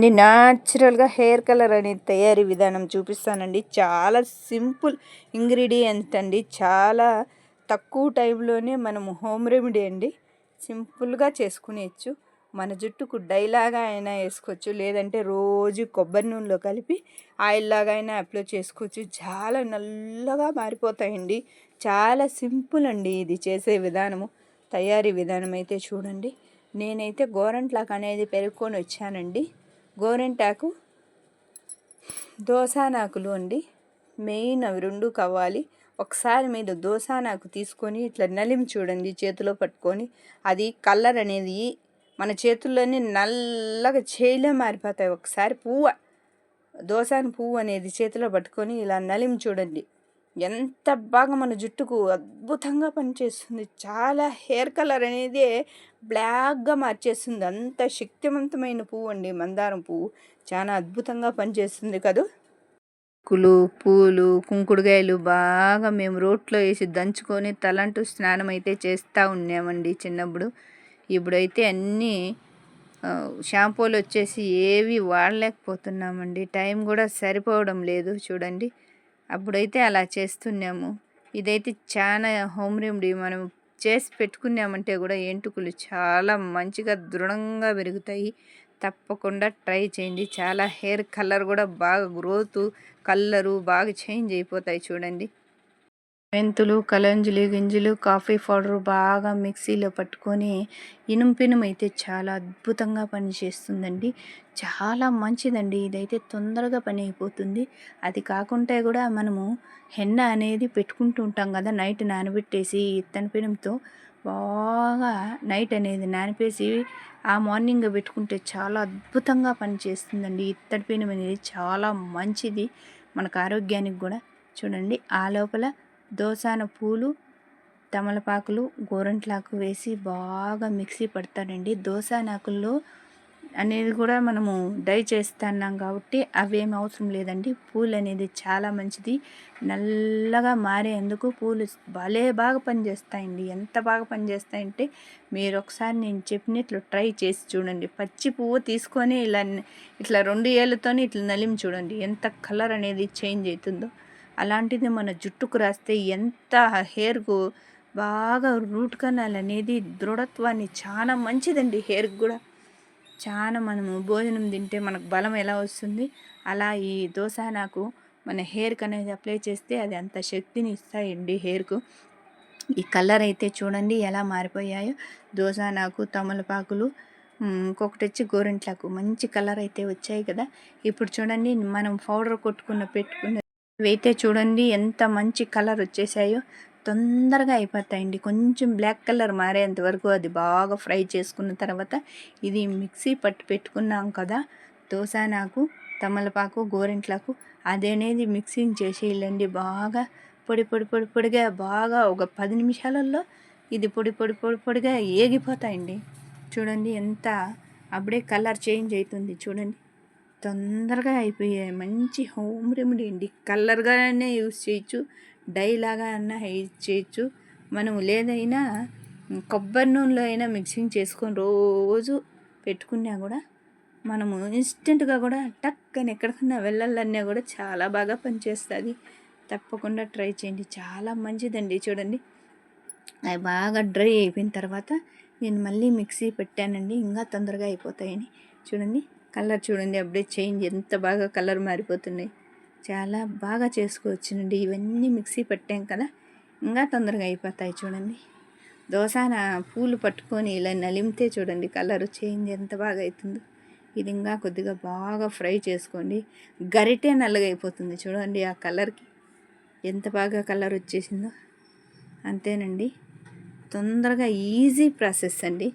చూడండి న్యాచురల్గా hair colour అనే తయారీ విధానం చూపిస్తానండి. చాలా సింపుల్ ఇంగ్రీడియంట్ అండి. చాలా తక్కువ టైంలోనే మనము హోమ్ రెమెడీ అండి. సింపుల్గా చేసుకునేచ్చు మన జుట్టుకు డైలాగా అయినా వేసుకోవచ్చు. లేదంటే రోజు కొబ్బరి నూనెలో కలిపి ఆయిల్లాగా అయినా అప్లై చేసుకోవచ్చు. చాలా నల్లగా మారిపోతాయండి. చాలా సింపుల్ అండి ఇది చేసే విధానము. తయారీ విధానం అయితే చూడండి. నేనైతే గోరంట్లాకు అనేది పెరుక్కొని వచ్చానండి. గోరింటాకు దోసానాకులు అండి. మెయిన్ అవి రెండు కావాలి. ఒకసారి మీరు దోసానాకు తీసుకొని ఇట్లా నలిమి చూడండి చేతిలో పట్టుకొని. అది కలర్ అనేది మన చేతుల్లోనే నల్లగా చేయిలో మారిపోతాయి. ఒకసారి పువ్వు దోసాని పువ్వు అనేది చేతిలో పట్టుకొని ఇలా నలిమి చూడండి. ఎంత బాగా మన జుట్టుకు అద్భుతంగా పనిచేస్తుంది. చాలా హెయిర్ కలర్ అనేది బ్లాక్గా మార్చేస్తుంది. అంత శక్తివంతమైన పువ్వు అండి. మందారం పువ్వు. చాలా అద్భుతంగా పనిచేస్తుంది కదా? కులు పూలు కుంకుడుగాయలు బాగా మేము రోట్లో వేసి దంచుకొని తలంటూ స్నానం అయితే చేస్తూ ఉన్నామండి చిన్నప్పుడు. ఇప్పుడైతే అన్నీ షాంపూలు వచ్చేసి ఏవి వాడలేకపోతున్నామండి. టైం కూడా సరిపోవడం లేదు చూడండి. అప్పుడైతే అలా చేస్తున్నాము. ఇదైతే చాలా హోమ్ రెమెడీ మనం చేసి పెట్టుకున్నామంటే కూడా ఎంటుకలు చాలా మంచిగా దృఢంగా పెరుగుతాయి. తప్పకుండా ట్రై చేయండి. చాలా హెయిర్ కలర్ కూడా బాగా గ్రోత్ కలరు బాగా చేంజ్ అయిపోతాయి చూడండి. మెంతులు కలంజులు గింజలు కాఫీ పౌడర్ బాగా మిక్సీలో పట్టుకొని ఇనుంపినుం అయితే చాలా అద్భుతంగా పనిచేస్తుందండి. చాలా మంచిదండి. ఇదైతే తొందరగా పని అయిపోతుంది అది కాకుంటే కూడా మనము హెన్న అనేది పెట్టుకుంటూ ఉంటాం కదా నైట్ నానబెట్టేసి ఇత్తని పినంతో బాగా నైట్ అనేది నానిపేసి ఆ మార్నింగ్ పెట్టుకుంటే చాలా అద్భుతంగా పనిచేస్తుందండి. ఇత్తడి పెనం అనేది చాలా మంచిది. మనకు ఆరోగ్యానికి కూడా. చూడండి ఆ లోపల దోసాన పూలు తమలపాకులు గోరంట్లాకు వేసి బాగా మిక్సీ పడతానండి. దోసానాకుల్లో అనేది కూడా మనము డై చేస్తున్నాం కాబట్టి అవేం అవసరం లేదండి. పూలు అనేది చాలా మంచిది. నల్లగా మారేందుకు పూలు భలే బాగా పనిచేస్తాయండి. ఎంత బాగా పనిచేస్తాయంటే మీరు ఒకసారి నేను చెప్పినట్లు ట్రై చేసి చూడండి. పచ్చి పువ్వు తీసుకొని ఇలా ఇట్లా రెండు ఏళ్ళతోనే ఇట్లా నలిమి చూడండి. ఎంత కలర్ అనేది చేంజ్ అవుతుందో. అలాంటిది మన జుట్టుకు రాస్తే ఎంత హెయిర్కు బాగా రూట్ కనాల్ అనేది దృఢత్వాన్ని చాలా మంచిదండి హెయిర్కి కూడా. చాలా మనము భోజనం తింటే మనకు బలం ఎలా వస్తుంది? అలా ఈ దోశ నాకు మన హెయిర్కి అనేది అప్లై చేస్తే అది అంత శక్తిని ఇస్తాయండి హెయిర్కు ఈ కలర్ అయితే చూడండి ఎలా మారిపోయాయో. దోశ నాకు తమలపాకులు ఇంకొకటి వచ్చి గోరింట్లకు మంచి కలర్ అయితే వచ్చాయి కదా. ఇప్పుడు చూడండి మనం పౌడర్ కొట్టుకున్న పెట్టుకున్న ఇవైతే చూడండి ఎంత మంచి కలర్ వచ్చేసాయో. తొందరగా అయిపోతాయండి. కొంచెం బ్లాక్ కలర్ మారేంత వరకు అది బాగా ఫ్రై చేసుకున్న తర్వాత ఇది మిక్సీ పట్టి పెట్టుకున్నాం కదా. దోశ నాకు తమలపాకు గోరింట్లకు అదనేది మిక్సింగ్ చేసేయాలండి బాగా పొడి పొడి పొడి పొడిగా బాగా ఒక పది నిమిషాలలో ఇది పొడి పొడి పొడి పొడిగా ఏగిపోతాయండి. చూడండి ఎంత అప్పుడే కలర్ చేంజ్ అవుతుంది. చూడండి. తొందరగా అయిపోయాయి. మంచి హోమ్ రెమెడీ అండి. కలర్గానే యూస్ చేయొచ్చు డై లాగా అన్నా యూజ్ చేయొచ్చు. మనం లేదైనా కొబ్బరి నూనెలో అయినా మిక్సింగ్ చేసుకొని రోజు పెట్టుకున్నా కూడా మనము ఇన్స్టెంట్గా కూడా టక్ అని ఎక్కడికన్నా వెళ్ళాలన్నా కూడా చాలా బాగా పనిచేస్తుంది. తప్పకుండా ట్రై చేయండి. చాలా మంచిదండి చూడండి. అవి బాగా డ్రై అయిపోయిన తర్వాత నేను మళ్ళీ మిక్సీ పెట్టానండి. ఇంకా తొందరగా అయిపోతాయని. చూడండి. కలర్ చూడండి అప్పుడే చేంజ్ ఎంత బాగా కలర్ మారిపోతున్నాయి. చాలా బాగా చేసుకోవచ్చునండి. ఇవన్నీ మిక్సీ పట్టాం కదా ఇంకా తొందరగా అయిపోతాయి చూడండి. దోసాన పూలు పట్టుకొని ఇలా నలిమితే చూడండి కలర్ చేంజ్ ఎంత బాగా అవుతుందో ఇది ఇంకా కొద్దిగా బాగా ఫ్రై చేసుకోండి. గరిటే నల్లగా అయిపోతుంది చూడండి ఆ కలర్కి. ఎంత బాగా కలర్ వచ్చేసిందో. అంతేనండి. తొందరగా ఈజీ ప్రాసెస్ అండి.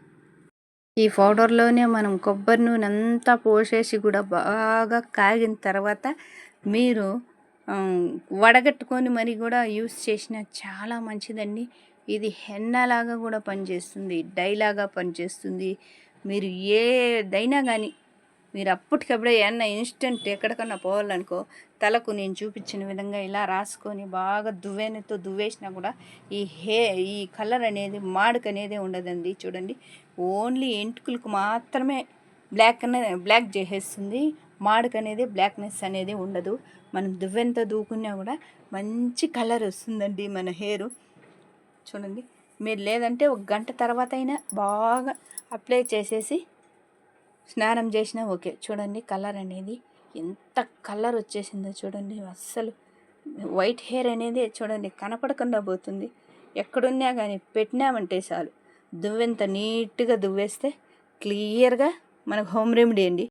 ఈ పౌడర్లోనే మనం కొబ్బరి నూనె అంతా పోసేసి కూడా బాగా కాగిన తర్వాత మీరు వడగట్టుకొని మరి కూడా యూస్ చేసిన చాలా మంచిదండి. ఇది హెన్నలాగా కూడా పనిచేస్తుంది డైలాగా పనిచేస్తుంది. మీరు ఏదైనా కానీ మీరు అప్పటికప్పుడే ఏమన్నా ఇన్స్టెంట్ ఎక్కడికన్నా పోవాలనుకో తలకు నేను చూపించిన విధంగా ఇలా రాసుకొని బాగా దువ్వెనతో దువ్వేసినా కూడా ఈ హే ఈ కలర్ అనేది మాడుకు అనేది ఉండదండి. చూడండి ఓన్లీ ఎంటుకలకు మాత్రమే బ్లాక్ బ్లాక్ చేసేస్తుంది. మాడుకు అనేది బ్లాక్నెస్ అనేది ఉండదు. మనం దువ్వెంత దూకున్నా కూడా మంచి కలర్ వస్తుందండి మన హెయిర్. చూడండి మీరు లేదంటే ఒక గంట తర్వాత అయినా బాగా అప్లై చేసేసి స్నానం చేసినా ఓకే. చూడండి కలర్ అనేది ఎంత కలర్ వచ్చేసిందో చూడండి అస్సలు. వైట్ హెయిర్ అనేది చూడండి కనపడకుండా పోతుంది. ఎక్కడున్నా కానీ పెట్టినామంటే చాలు. దువ్వెంత నీట్గా దువ్వేస్తే క్లియర్గా మనకు హోమ్ రెమెడీ అండి.